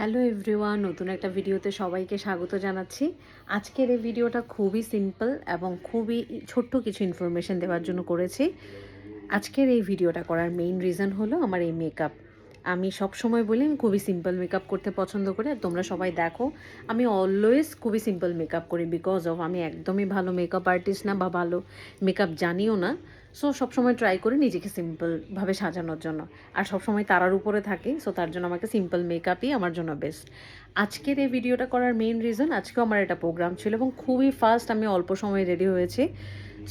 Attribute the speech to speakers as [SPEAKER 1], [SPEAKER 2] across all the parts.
[SPEAKER 1] Hello everyone, নতুন একটা ভিডিওতে সবাইকে স্বাগত জানাচ্ছি। আজকের এই ভিডিওটা খুবই সিম্পল এবং খুবই ছোট্ট কিছু ইনফরমেশন দেওয়ার জন্য করেছি। আজকের এই ভিডিওটা করার মেইন রিজন হলো আমার এই মেকআপ আমি সব সময় বলি আমি খুবই সিম্পল মেকআপ করতে পছন্দ করি আর তোমরা সবাই দেখো, আমি অলওয়েজ খুবই সিম্পল মেকআপ করি বিকজ অফ আমি একদমই ভালো মেকআপ আর্টিস্ট না বা ভালো মেকআপ জানিও না। সো সবসময় ট্রাই করি নিজেকে সিম্পলভাবে সাজানোর জন্য। আর সবসময় তারার উপরে থাকি সো তার জন্য আমাকে সিম্পল মেকআপই আমার জন্য বেস্ট আজকের এই ভিডিওটা করার মেইন রিজন আজকেও আমার এটা প্রোগ্রাম ছিল এবং খুবই ফাস্ট আমি অল্প সময়ে রেডি হয়েছি।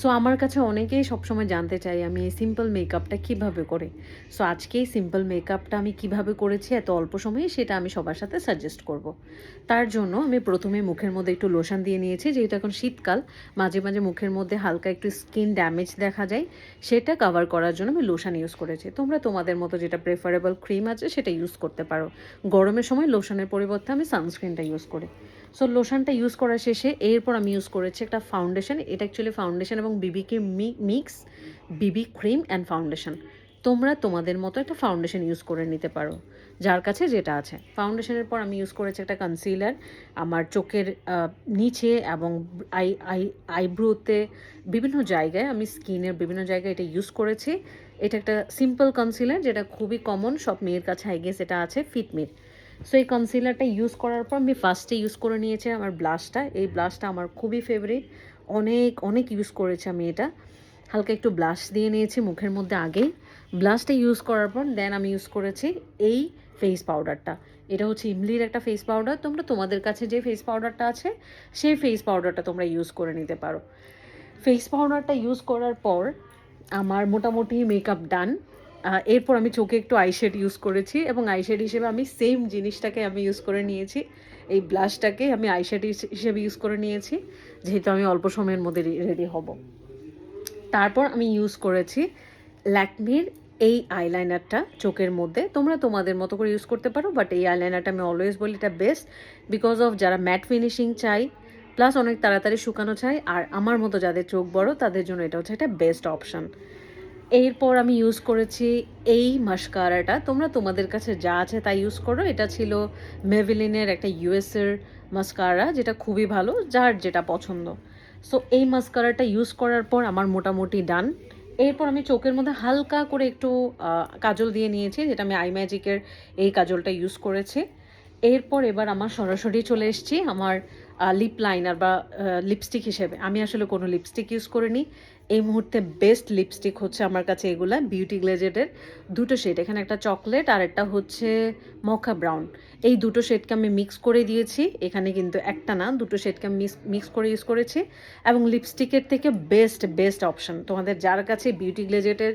[SPEAKER 1] সো আমার কাছে অনেকেই সবসময় জানতে চাই আমি এই সিম্পল মেকআপটা কীভাবে করে? সো আজকে এই সিম্পল মেকআপটা আমি কীভাবে করেছি, এত অল্প সময়ে সেটা আমি সবার সাথে সাজেস্ট করব। তার জন্য আমি প্রথমে মুখের মধ্যে একটু লোশন দিয়ে নিয়েছি, যেহেতু এখন শীতকাল, মাঝে মাঝে মুখের মধ্যে হালকা একটু স্কিন ড্যামেজ দেখা যায়, সেটা কভার করার জন্য আমি লোশন ইউজ করেছি। তোমরা তোমাদের মতো যেটা প্রেফারেবল ক্রিম আছে, সেটা ইউজ করতে পারো। গরমের সময় লোশনের পরিবর্তে আমি সানস্ক্রিনটা ইউজ করি। সো লোশনটা ইউজ করা শেষে এরপর আমি ইউজ করেছি একটা ফাউন্ডেশন এটা অ্যাকচুয়ালি ফাউন্ডেশন এবং বিবি বিবিকে mix Bibi cream and foundation তোমরা তোমাদের মতো একটা ফাউন্ডেশন ইউজ করে নিতে পারো, যার কাছে যেটা আছে। ফাউন্ডেশনের পর আমি ইউজ করেছি একটা কনসিলার আমার চোখের নিচে এবং আই আই আইব্রোতে বিভিন্ন জায়গায় আমি স্কিনের বিভিন্ন জায়গায় এটা ইউজ করেছি। এটা একটা সিম্পল কনসিলার যেটা খুবই কমন সব মেয়ের কাছে আই গেস এটা আছে ফিটমির সো এই কনসিলারটা ইউজ করার পর আমি ফার্স্টে ইউজ করে নিয়েছি আমার ব্লাশটা এই ব্লাশটা আমার খুবই ফেভারিট অনেক অনেক ইউজ করেছি আমি এটা। হালকা একটু ব্লাশ দিয়ে নিয়েছি মুখের মধ্যে আগেই। ব্লাশটা ইউজ করার পর দেন আমি ইউজ করেছি এই ফেস পাউডারটা এটা হচ্ছে ইমলির একটা ফেস পাউডার তোমরা তোমাদের কাছে যে ফেস পাউডারটা আছে, সেই ফেস পাউডারটা তোমরা ইউজ করে নিতে পারো। ফেস পাউডারটা ইউজ করার পর আমার মোটামুটি মেকআপ ডান এরপর আমি চোখে একটু আইশেড ইউজ করেছি এবং আইশেড হিসেবে আমি সেম জিনিসটাকে আমি ইউজ করে নিয়েছি। এই ব্লাশটাকে আমি আইশেড হিসেবে ইউজ করে নিয়েছি, যেহেতু আমি অল্প সময়ের মধ্যে রেডি হব। তারপর আমি ইউজ করেছি ল্যাকমির এই আইলাইনারটা চোখের মধ্যে। তোমরা তোমাদের মতো করে ইউজ করতে পারো বাট এই আইলাইনারটা আমি অলওয়েজ বলি এটা বেস্ট বিকজ অফ যারা ম্যাট ফিনিশিং চাই প্লাস অনেক তাড়াতাড়ি শুকানো চাই আর আমার মতো যাদের চোখ বড়, তাদের জন্য এটা হচ্ছে একটা বেস্ট অপশন এরপর আমি ইউজ করেছি এই মাস্কারাটা তোমরা তোমাদের কাছে যা আছে তাই ইউজ করো। এটা ছিল মেভিলিনের একটা ইউএসের মাস্কারা যেটা খুবই ভালো, যার যেটা পছন্দ। সো এই মাস্কারাটা ইউজ করার পর আমার মোটামুটি ডান এরপর আমি চোখের মধ্যে হালকা করে একটু কাজল দিয়ে নিয়েছি, যেটা আমি আই ম্যাজিকের এই কাজলটা ইউজ করেছি। এরপর এবার আমার সরাসরি চলে এসেছি আমার লিপ লাইনার বা লিপস্টিক হিসেবে। আমি আসলে কোনো লিপস্টিক ইউজ করিনি। এই মুহূর্তে বেস্ট লিপস্টিক হচ্ছে আমার কাছে এগুলা বিউটি গ্লেজেডের দুটো শেড এখানে একটা চকলেট আর একটা হচ্ছে মখা ব্রাউন এই দুটো শেডকে আমি মিক্স করে দিয়েছি। এখানে কিন্তু একটা না, দুটো শেডকে আমি মিক্স করে ইউজ করেছি। এবং লিপস্টিকের থেকে বেস্ট বেস্ট অপশন তোমাদের যার কাছে বিউটি গ্লেজেটের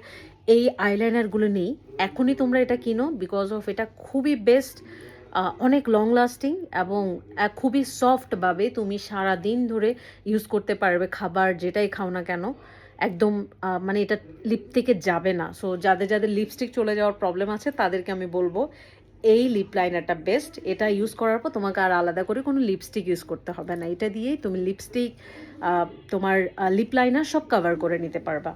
[SPEAKER 1] এই আইলাইনারগুলো নেই, এখনই তোমরা এটা কিনো বিকজ অফ এটা খুবই বেস্ট অনেক লং লাস্টিং এবং খুবই সফটভাবে তুমি সারা দিন ধরে ইউজ করতে পারবে খাবার যেটাই খাও না কেন। একদম মানে এটা লিপ থেকে যাবে না। সো যাদের যাদের লিপস্টিক চলে যাওয়ার প্রবলেম আছে, তাদেরকে আমি বলব, এই লিপ লাইনারটা বেস্ট এটা ইউজ করার পর তোমাকে আর আলাদা করে কোনো লিপস্টিক ইউজ করতে হবে না। এটা দিয়েই তুমি লিপস্টিক তোমার লিপ লাইনার সব কভার করে নিতে পারবা।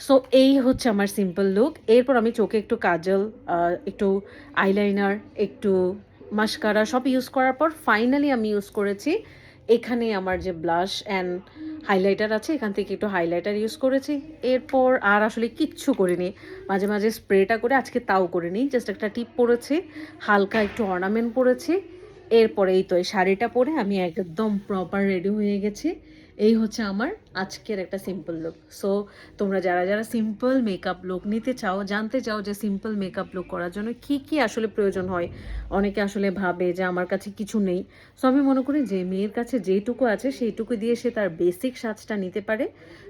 [SPEAKER 1] সো এই হচ্ছে আমার সিম্পল লুক এরপর আমি চোখে একটু কাজল একটু আইলাইনার একটু মাস্কারা সব ইউজ করার পর ফাইনালি আমি ইউজ করেছি এখানে আমার যে ব্লাশ অ্যান্ড হাইলাইটার আছে, এখান থেকে একটু হাইলাইটার ইউজ করেছি। এরপর আর আসলে কিচ্ছু করিনি। মাঝে মাঝে স্প্রেটা করে আজকে তাও করিনি। জাস্ট একটা টিপ পরেছি, হালকা একটু অর্নামেন্ট পরেছি। এরপরে এই তো এই শাড়িটা পরে আমি একদম প্রপার রেডি হয়ে গেছি। এই হচ্ছে আমার আজকের একটা সিম্পল লুক সো তোমরা যারা যারা সিম্পল মেকআপ লুক নিতে চাও, জানতে চাও যে সিম্পল মেকআপ লুক করার জন্য কি কি আসলে প্রয়োজন হয়, অনেকে আসলে ভাবে যে আমার কাছে কিছু নেই। সো আমি মনে করি যে মেয়ের কাছে যেইটুকু আছে সেইটুকু দিয়ে সে তার বেসিক সাজটা নিতে পারে।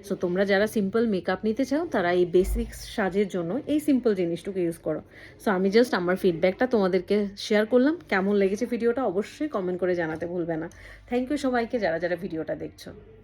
[SPEAKER 1] সো তোমরা যারা সিম্পল মেকআপ নিতে চাও, তারা এই বেসিক সাজের জন্য এই সিম্পল জিনিসটুকু ইউজ করো। সো আমি জাস্ট আমার ফিডব্যাকটা তোমাদেরকে শেয়ার করলাম। কেমন লেগেছে ভিডিওটা অবশ্যই কমেন্ট করে জানাতে ভুলবে না। থ্যাংক ইউ সবাইকে যারা যারা ভিডিওটা দেখছ।